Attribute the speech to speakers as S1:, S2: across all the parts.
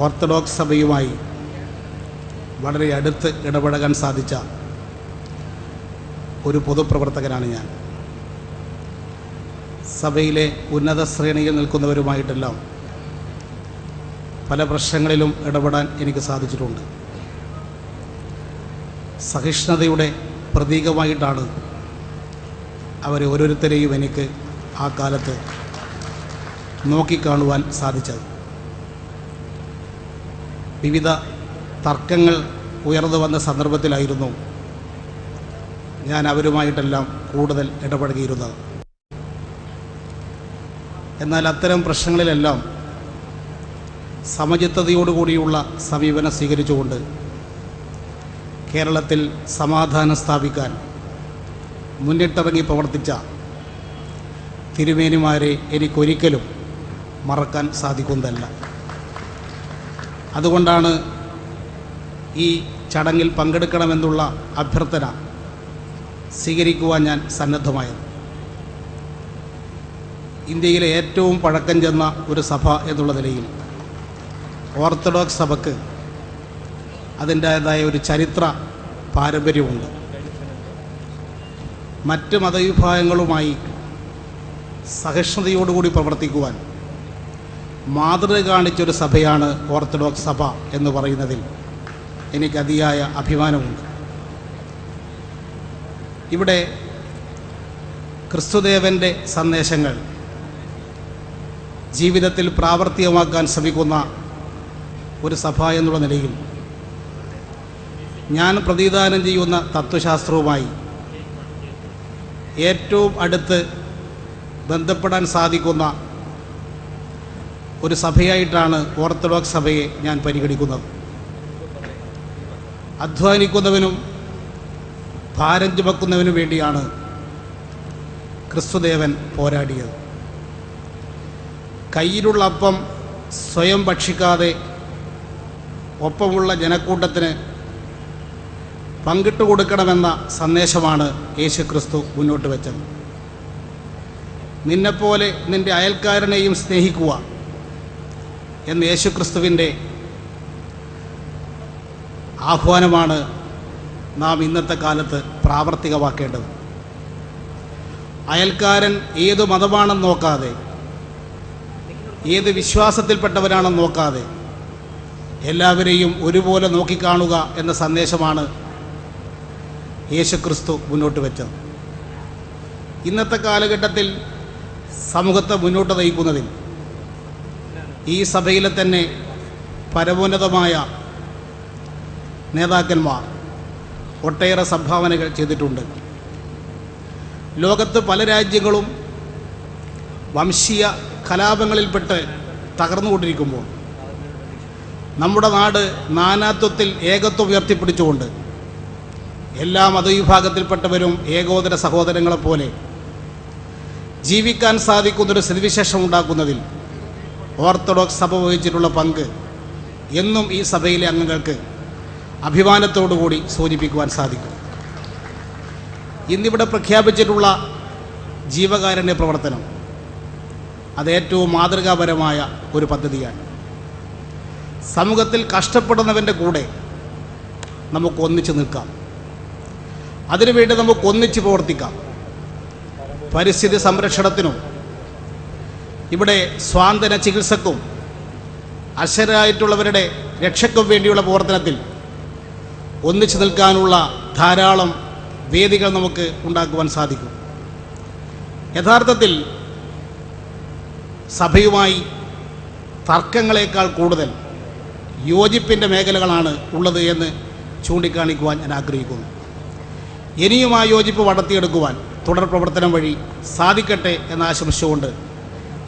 S1: Orthodox സഭയുമായി വളരെ അടുത്ത് ഇടപഴകാൻ സാധിച്ച ഒരു പൊതുപ്രവർത്തകനാണ് ഞാൻ. സഭയിലെ ഉന്നത ശ്രേണിയിൽ നിൽക്കുന്നവരുമായിട്ടെല്ലാം പല പ്രശ്നങ്ങളിലും ഇടപെടാൻ എനിക്ക് സാധിച്ചിട്ടുണ്ട്. സഹിഷ്ണുതയുടെ പ്രതീകമായിട്ടാണ് അവരെ ഓരോരുത്തരെയും എനിക്ക് ആ കാലത്ത് നോക്കിക്കാണുവാൻ സാധിച്ചത്. വിവിധ തർക്കങ്ങൾ ഉയർന്നു വന്ന സന്ദർഭത്തിലായിരുന്നു ഞാൻ അവരുമായിട്ടെല്ലാം കൂടുതൽ ഇടപഴകിയിരുന്നത്. എന്നാൽ അത്തരം പ്രശ്നങ്ങളിലെല്ലാം സമചിത്തതയോടുകൂടിയുള്ള സമീപനം സ്വീകരിച്ചുകൊണ്ട് കേരളത്തിൽ സമാധാനം സ്ഥാപിക്കാൻ മുന്നിട്ടിറങ്ങി പ്രവർത്തിച്ച തിരുമേനിമാരെ എനിക്കൊരിക്കലും മറക്കാൻ സാധിക്കുന്നതല്ല. അതുകൊണ്ടാണ് ഈ ചടങ്ങിൽ പങ്കെടുക്കണമെന്നുള്ള അഭ്യർത്ഥന സ്വീകരിക്കുവാൻ ഞാൻ സന്നദ്ധമായത്. ഇന്ത്യയിലെ ഏറ്റവും പഴക്കം ചെന്ന ഒരു സഭ എന്നുള്ള നിലയിൽ ഓർത്തഡോക്സ് സഭയ്ക്ക് അതിന്റേതായ ഒരു ചരിത്ര പാരമ്പര്യമുണ്ട്. മറ്റ് മതവിഭാഗങ്ങളുമായി സഹിഷ്ണുതയോടുകൂടി പ്രവർത്തിക്കുവാൻ മാതൃക കാണിച്ചൊരു സഭയാണ് ഓർത്തഡോക്സ് സഭ എന്ന് പറയുന്നതിൽ എനിക്ക് അതിയായ അഭിമാനമുണ്ട്. ഇവിടെ ക്രിസ്തുദേവന്റെ സന്ദേശങ്ങൾ ജീവിതത്തിൽ പ്രാവർത്തികമാക്കാൻ ശ്രമിക്കുന്ന ഒരു സഭ എന്നുള്ള നിലയിൽ ഞാൻ പ്രതിദാനം ചെയ്യുന്ന തത്വശാസ്ത്രവുമായി ഏറ്റവും അടുത്ത് ബന്ധപ്പെടാൻ സാധിക്കുന്ന ഒരു സഭയായിട്ടാണ് ഓർത്തഡോക്സ് സഭയെ ഞാൻ പരിഗണിക്കുന്നത്. അധ്വാനിക്കുന്നവനും ഭാരം ചുമക്കുന്നവനും വേണ്ടിയാണ് ക്രിസ്തുദേവൻ പോരാടിയത്. കയ്യിലുള്ള അപ്പം സ്വയം ഭക്ഷിക്കാതെ ഒപ്പമുള്ള ജനക്കൂട്ടത്തിന് പങ്കിട്ട് കൊടുക്കണമെന്ന സന്ദേശമാണ് യേശു ക്രിസ്തു മുന്നോട്ട് വെച്ചത്. നിന്നെപ്പോലെ നിന്റെ അയൽക്കാരനെയും സ്നേഹിക്കുക എന്ന് യേശുക്രിസ്തുവിന്റെ ആഹ്വാനമാണ് നാം ഇന്നത്തെ കാലത്ത് പ്രാവർത്തികമാക്കേണ്ടത്. അയൽക്കാരൻ ഏത് മതമാണെന്ന് നോക്കാതെ ഏത് വിശ്വാസത്തിൽപ്പെട്ടവരാണെന്ന് നോക്കാതെ എല്ലാവരെയും ഒരുപോലെ നോക്കിക്കാണുക എന്ന സന്ദേശമാണ് യേശുക്രിസ്തു മുന്നോട്ട് വെച്ചത്. ഇന്നത്തെ കാലഘട്ടത്തിൽ സമൂഹത്തെ മുന്നോട്ട് നയിക്കുന്നതിൽ ഈ സഭയിലെ തന്നെ പരമോന്നതമായ നേതാക്കന്മാർ ഒട്ടേറെ സംഭാവനകൾ ചെയ്തിട്ടുണ്ട്. ലോകത്ത് പല രാജ്യങ്ങളും വംശീയ കലാപങ്ങളിൽപ്പെട്ട് തകർന്നുകൊണ്ടിരിക്കുമ്പോൾ നമ്മുടെ നാട് നാനാത്വത്തിൽ ഏകത്വം ഉയർത്തിപ്പിടിച്ചുകൊണ്ട് എല്ലാ മതവിഭാഗത്തിൽപ്പെട്ടവരും ഏകോദര സഹോദരങ്ങളെപ്പോലെ ജീവിക്കാൻ സാധിക്കുന്നൊരു സ്ഥിതിവിശേഷം ഉണ്ടാക്കുന്നതിൽ ഓർത്തഡോക്സ് സഭ വഹിച്ചിട്ടുള്ള പങ്ക് എന്നും ഈ സഭയിലെ അംഗങ്ങൾക്ക് അഭിമാനത്തോടുകൂടി സൂചിപ്പിക്കുവാൻ സാധിക്കും. ഇന്നിവിടെ പ്രഖ്യാപിച്ചിട്ടുള്ള ജീവകാരുണ്യ പ്രവർത്തനം അത് ഏറ്റവും മാതൃകാപരമായ ഒരു പദ്ധതിയാണ്. സമൂഹത്തിൽ കഷ്ടപ്പെടുന്നവന്റെ കൂടെ നമുക്ക് ഒന്നിച്ച് നിൽക്കാം. അതിനുവേണ്ടി നമുക്ക് ഒന്നിച്ച് പ്രവർത്തിക്കാം. പരിസ്ഥിതി സംരക്ഷണത്തിനും ഇവിടെ സ്വാന്തന ചികിത്സക്കും അശ്വരായിട്ടുള്ളവരുടെ രക്ഷയ്ക്കും വേണ്ടിയുള്ള പ്രവർത്തനത്തിൽ ഒന്നിച്ചു നിൽക്കാനുള്ള ധാരാളം വേദികൾ നമുക്ക് ഉണ്ടാക്കുവാൻ സാധിക്കും. യഥാർത്ഥത്തിൽ സഭയുമായി തർക്കങ്ങളെക്കാൾ കൂടുതൽ യോജിപ്പിന്റെ മേഖലകളാണ് ഉള്ളത് എന്ന് ചൂണ്ടിക്കാണിക്കുവാൻ ഞാൻ ആഗ്രഹിക്കുന്നു. ഇനിയും ആ യോജിപ്പ് വളർത്തിയെടുക്കുവാൻ തുടർ പ്രവർത്തനം വഴി സാധിക്കട്ടെ എന്ന് ആശംസിച്ചുകൊണ്ട്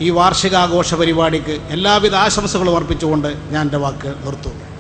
S1: ഈ വാർഷികാഘോഷ പരിപാടിക്ക് എല്ലാവിധ ആശംസകളും അർപ്പിച്ചുകൊണ്ട് ഞാൻ എന്റെ വാക്ക് നിർത്തുന്നു.